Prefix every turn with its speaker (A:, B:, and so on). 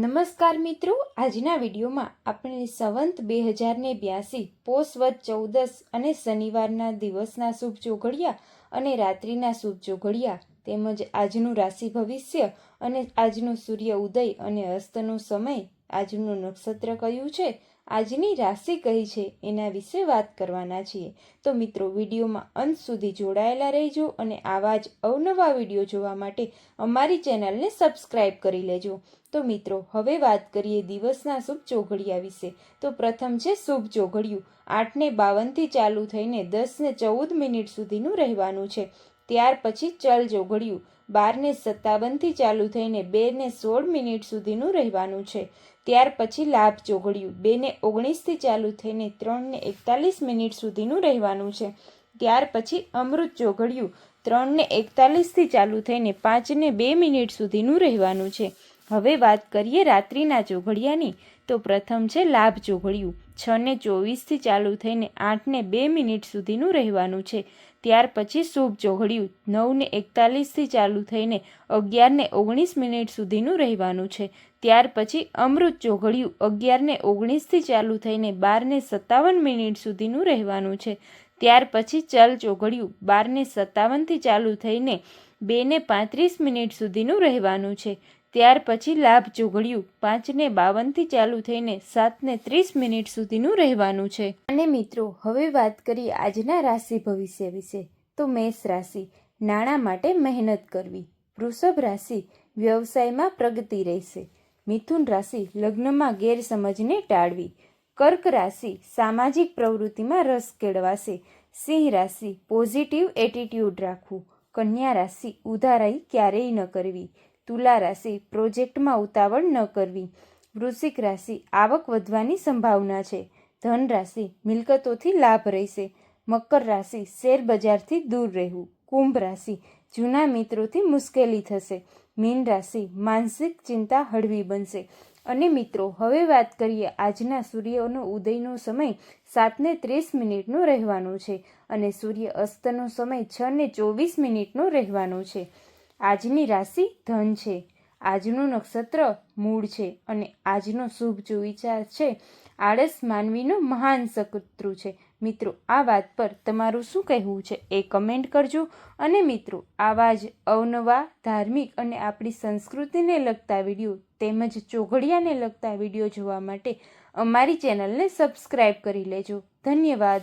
A: નમસ્કાર મિત્રો, આજના વિડીયોમાં આપણે સંવંત બે હજારને બ્યાસી, પોષ વદ ચૌદસ અને શનિવારના દિવસના શુભ ચોઘડિયા અને રાત્રિના શુભ ચોઘડિયા તેમજ આજનું રાશિ ભવિષ્ય અને આજનો સૂર્ય ઉદય અને અસ્તનો સમય, આજનું નક્ષત્ર કયું છે? આજની રાશિ કઈ છે એના વિશે વાત કરવાના છીએ. તો મિત્રો, વિડીયોમાં અંત સુધી જોડાયેલા રહેજો અને આવા જ અવનવા વીડિયો જોવા માટે અમારી ચેનલને સબસ્ક્રાઈબ કરી લેજો. તો મિત્રો, હવે વાત કરીએ દિવસના શુભ ચોઘડિયા વિશે. તો પ્રથમ છે શુભ ચોઘડિયું. આઠને બાવનથી ચાલુ થઈને દસને ચૌદ મિનિટ સુધીનું રહેવાનું છે. ત્યાર પછી ચલ ચોઘડિયું. બારને સત્તાવનથી ચાલુ થઈને બેને સોળ મિનિટ સુધીનું રહેવાનું છે. ત્યાર પછી લાભ ચોઘડિયું. બેને ઓગણીસથી ચાલુ થઈને ત્રણને એકતાલીસ મિનિટ સુધીનું રહેવાનું છે. ત્યાર પછી અમૃત ચોઘડિયું. ત્રણને એકતાલીસથી ચાલુ થઈને પાંચને બે મિનિટ સુધીનું રહેવાનું છે. હવે વાત કરીએ રાત્રિના ચોઘડિયાની, તો પ્રથમ છે લાભ ચોઘડિયું. છને ચોવીસથી ચાલુ થઈને આઠને બે મિનિટ સુધીનું રહેવાનું છે. ત્યાર પછી શુભ ચોઘડિયું. નવને એકતાલીસથી ચાલુ થઈને અગિયારને ઓગણીસ મિનિટ સુધીનું રહેવાનું છે. ત્યાર પછી અમૃત ચોઘડિયું અગિયારને ઓગણીસથી ચાલુ થઈને બારને સત્તાવન મિનિટ સુધીનું રહેવાનું છે. ત્યાર પછી ચલ ચોઘડિયું બારને સત્તાવનથી ચાલુ થઈને બેને પાંત્રીસ મિનિટ સુધીનું રહેવાનું છે. ત્યાર પછી લાભ ચોઘડિયું પાંચને બાવનથી ચાલુ થઈને સાતને ત્રીસ મિનિટ સુધીનું રહેવાનું છે. અને મિત્રો, હવે વાત કરીએ આજના રાશિ ભવિષ્ય વિશે. તો મેષ રાશિ, નાણાં માટે મહેનત કરવી. વૃષભ રાશિ, વ્યવસાયમાં પ્રગતિ રહેશે. મિથુન રાશિ, લગ્નમાં ગેરસમજને ટાળવી. કર્ક રાશિ, સામાજિક પ્રવૃત્તિમાં રસ કેળવાશે. સિંહ રાશિ, પોઝિટિવ એટીટ્યૂડ રાખવું. કન્યા રાશિ, ઉધારાઈ ક્યારેય ન કરવી. તુલા રાશિ પ્રોજેક્ટમાં ઉતાવળ ન કરવી. વૃશ્ચિક રાશિ આવક વધવાની સંભાવના છે. ધન રાશિ મિલકતોથી લાભ રહેશે. મકર રાશિ શેર બજારથી દૂર રહેવું. કુંભ રાશિ જૂના મિત્રોથી મુશ્કેલી થશે. મીન રાશિ માનસિક ચિંતા હળવી બનશે. અને મિત્રો, હવે વાત કરીએ આજના સૂર્યનો ઉદયનો સમય સાતને ત્રીસ મિનિટનો રહેવાનો છે અને સૂર્ય અસ્તનો સમય છ ને ચોવીસ મિનિટનો રહેવાનો છે. આજની રાશિ ધન છે. આજનું નક્ષત્ર મૂળ છે અને આજનો શુભ વિચાર છે. આળસ માનવીનો મહાન શત્રુ છે. મિત્રો, આ વાત પર તમારું શું કહેવું છે એ કમેન્ટ કરજો અને મિત્રો, આવા જ અવનવા, ધાર્મિક અને આપણી સંસ્કૃતિને લગતા વીડિયો તેમજ ચોઘડિયાને લગતા વીડિયો જોવા માટે અમારી ચેનલને સબસ્ક્રાઈબ કરી લેજો. ધન્યવાદ.